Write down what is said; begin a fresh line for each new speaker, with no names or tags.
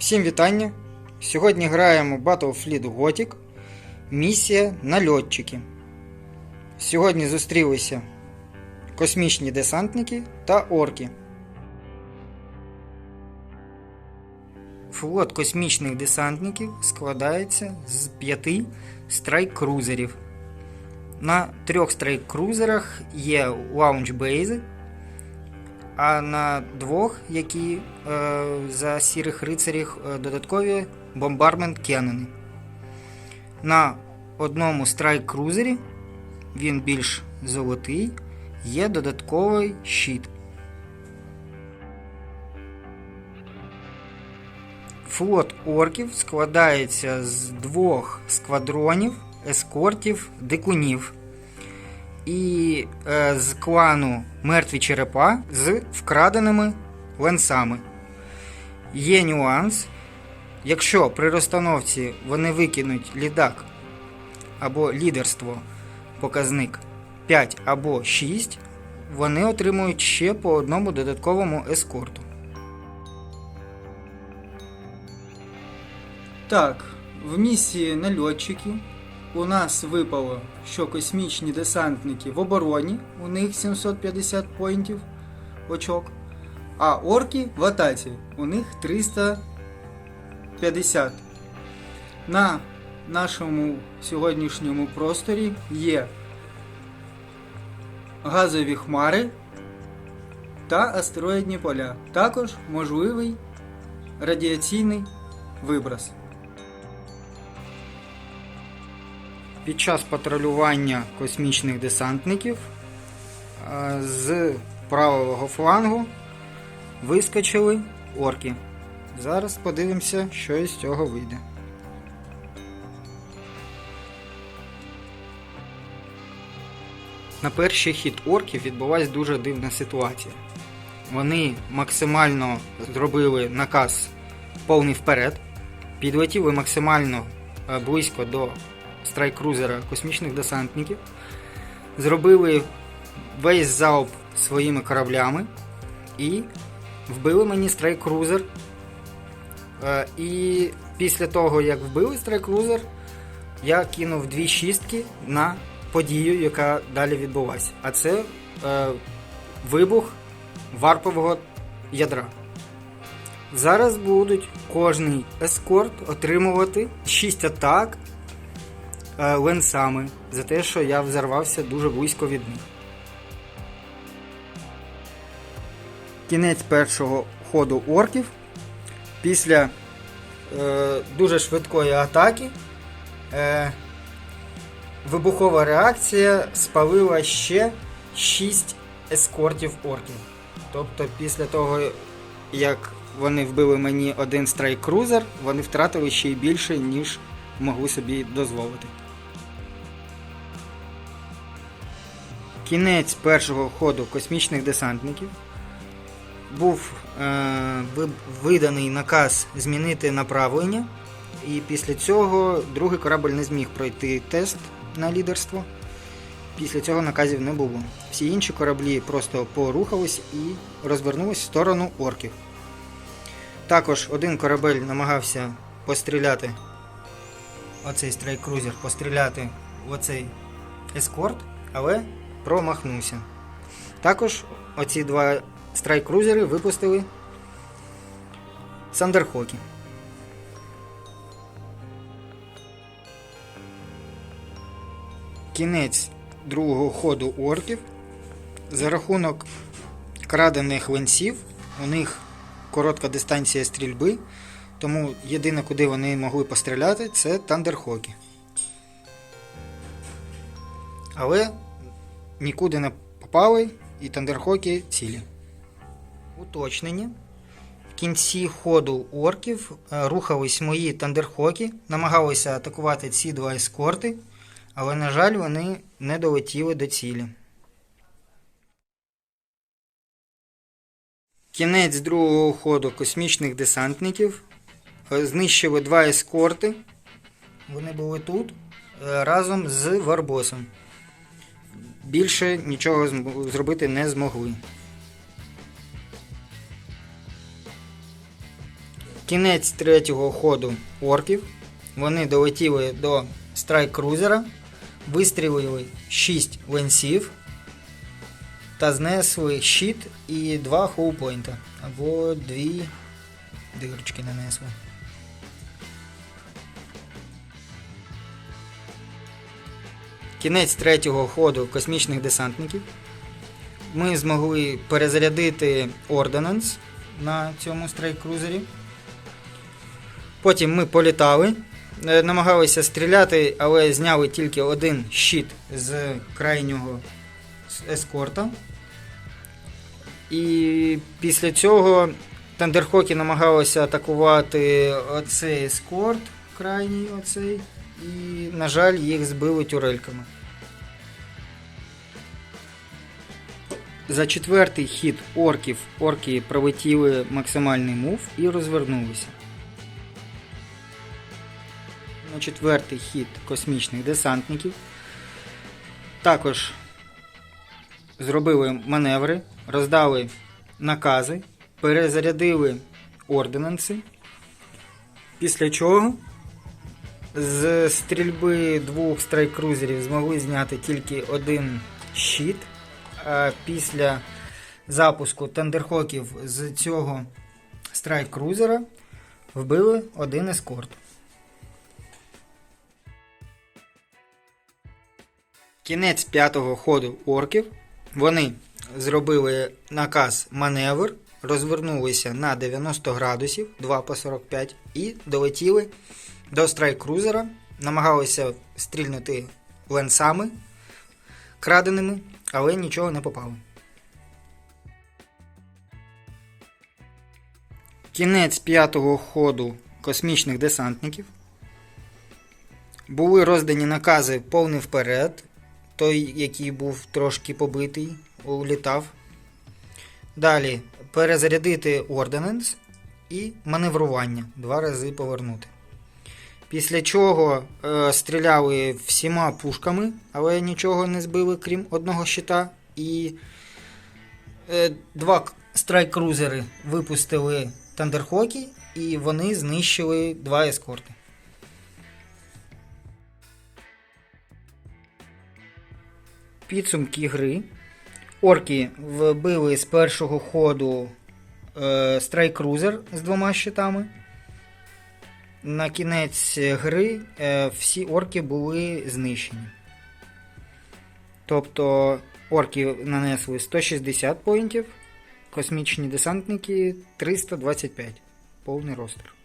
Всім вітання! Сьогодні граємо Battlefleet Gothic. Місія нальотчики. Сьогодні зустрілися космічні десантники та орки. Флот космічних десантників складається з п'яти страйк-крузерів. На трьох страйк-крузерах є лаунч-бейзи, а на двох, які е, за сірих рицарів е, додаткові бомбармент Кеннени. На одному страйк-крузері, він більш золотий, є додатковий щит. Флот орків складається з двох сквадронів, ескортів, дикунів і е, з клану Мертві черепа з вкраденими ленсами. Є нюанс. Якщо при розстановці вони викинуть лідак або лідерство показник 5 або 6, вони отримують ще по одному додатковому ескорту.
Так, в місії нальотчиків у нас випало, що космічні десантники в обороні, у них 750 поінтів очок, а орки в атаці, у них 350. На нашому сьогоднішньому просторі є газові хмари та астероїдні поля. Також можливий радіаційний виброс.
Під час патрулювання космічних десантників е, з правого флангу вискочили орки. Зараз подивимося, що із цього вийде. На перший хід орків відбулася дуже дивна ситуація. Вони максимально зробили наказ повний вперед, підлетіли максимально е, близько до страйкрузера космічних десантників, зробили весь залп своїми кораблями і вбили мені страйкрузер. Е, І після того, як вбили страйкрузер, я кинув дві шістки на подію, яка далі відбулася. А це е, вибух варпового ядра. Зараз будуть кожний ескорт отримувати 6 атак ленсами за те, що я взорвався дуже близько від них. Кінець першого ходу орків. Після е, дуже швидкої атаки е, вибухова реакція спалила ще 6 ескортів орків. Тобто, після того, як вони вбили мені один страйк-крузер, вони втратили ще й більше, ніж могли собі дозволити. Кінець першого ходу космічних десантників був е, виданий наказ змінити направлення, і після цього другий корабль не зміг пройти тест на лідерство. Після цього наказів не було. Всі інші кораблі просто порухались і розвернулись в сторону орків. Також один корабель намагався постріляти оцей страйкрузер, постріляти оцей ескорт, але промахнувся. Також оці два страйкрузери випустили Сандерхокі. Кінець другого ходу орків. За рахунок крадених ленсів, у них коротка дистанція стрільби, тому єдине, куди вони могли постріляти, це Тандерхокі. Але нікуди не попали і Тандерхокі цілі. Уточнення. В кінці ходу орків е, рухались мої тандерхокі, намагалися атакувати ці два ескорти, але, на жаль, вони не долетіли до цілі. Кінець другого ходу космічних десантників. Е, Знищили два ескорти. Вони були тут е, разом з Варбосом. Більше нічого зробити не змогли. Кінець третього ходу орків. Вони долетіли до страйк крузера, вистрілили 6 ленсів та знесли щит і 2 хоупойнта. Або дві дирочки нанесли. Кінець третього ходу космічних десантників. Ми змогли перезарядити Орденанс на цьому стрейк-крузері. Потім ми політали, е, намагалися стріляти, але зняли тільки один щит з крайнього ескорта. І після цього Тандерхокі намагалися атакувати оцей ескорт, крайній оцей, і, на жаль, їх збили тюрельками. За четвертий хід орків орки пролетіли максимальний мув і розвернулися. На четвертий хід космічних десантників також зробили маневри, роздали накази, перезарядили ординанси. Після чого з стрільби двох страйк-крузерів змогли зняти тільки один щит. Після запуску тандерхоків з цього страйк-крузера вбили один ескорт. Кінець п'ятого ходу орків. Вони зробили наказ маневр, розвернулися на 90 градусів 2 по 45 і долетіли до страйк-крузера, намагалися стрільнути ленсами краденими, але нічого не попало. Кінець п'ятого ходу космічних десантників. Були роздані накази повний вперед. Той, який був трошки побитий, улітав. Далі перезарядити орденанс і маневрування. Два рази повернути. Після чого е, стріляли всіма пушками, але нічого не збили, крім одного щита. І е, два страйк-крузери випустили Тандерхокі, і вони знищили два ескорти. Підсумки гри. Орки вбили з першого ходу е, страйк-крузер з двома щитами. На кінець гри е, всі орки були знищені. Тобто орки нанесли 160 поінтів, космічні десантники 325. Повний розстріл.